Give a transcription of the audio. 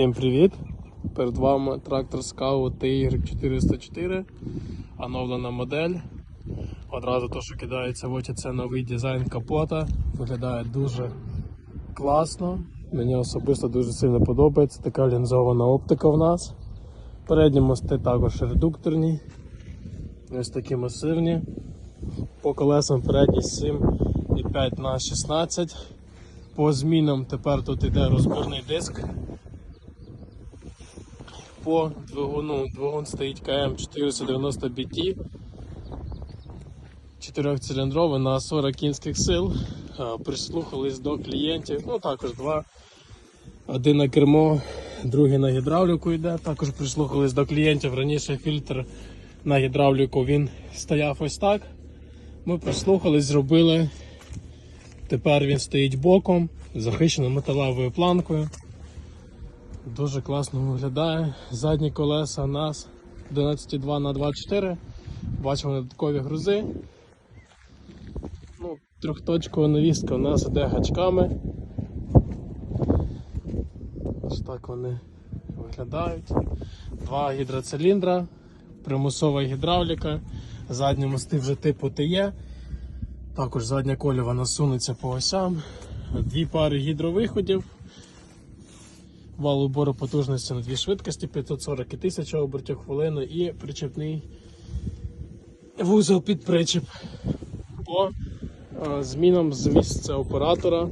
Всім привіт! Перед вами трактор Scout TY404, оновлена модель. Одразу то, що кидається в очі, це новий дизайн капота. Виглядає дуже класно. Мені особисто дуже сильно подобається така лінзована оптика в нас. Передні мости також редукторні. Ось такі масивні. По колесам передні 7,5 на 16. По змінам тепер тут йде розбірний диск по двигуну. Двигун стоїть КМ 490 BT. 4-циліндровий на 40 кінських сил. Прислухались до клієнтів. Ну також два. Один на кермо, другий на гідравліку йде. Також прислухались до клієнтів. Раніше фільтр на гідравліку він стояв ось так. Ми прислухались, зробили. Тепер він стоїть боком, захищений металевою планкою. Дуже класно виглядає. Задні колеса нас 11,2 на 24 Бачимо додаткові грузи. Ну, трьохточкова навіска у нас іде гачками. Ось так вони виглядають. Два гідроциліндра, примусова гідравліка, задні мости вже типу ТЕ. Також задня кольова насунеться по осям. Дві пари гідровиходів. Вал убору потужності на дві швидкості 540 і 1000 обертів хвилину і причепний вузол під причеп. По е, змінам з місця оператора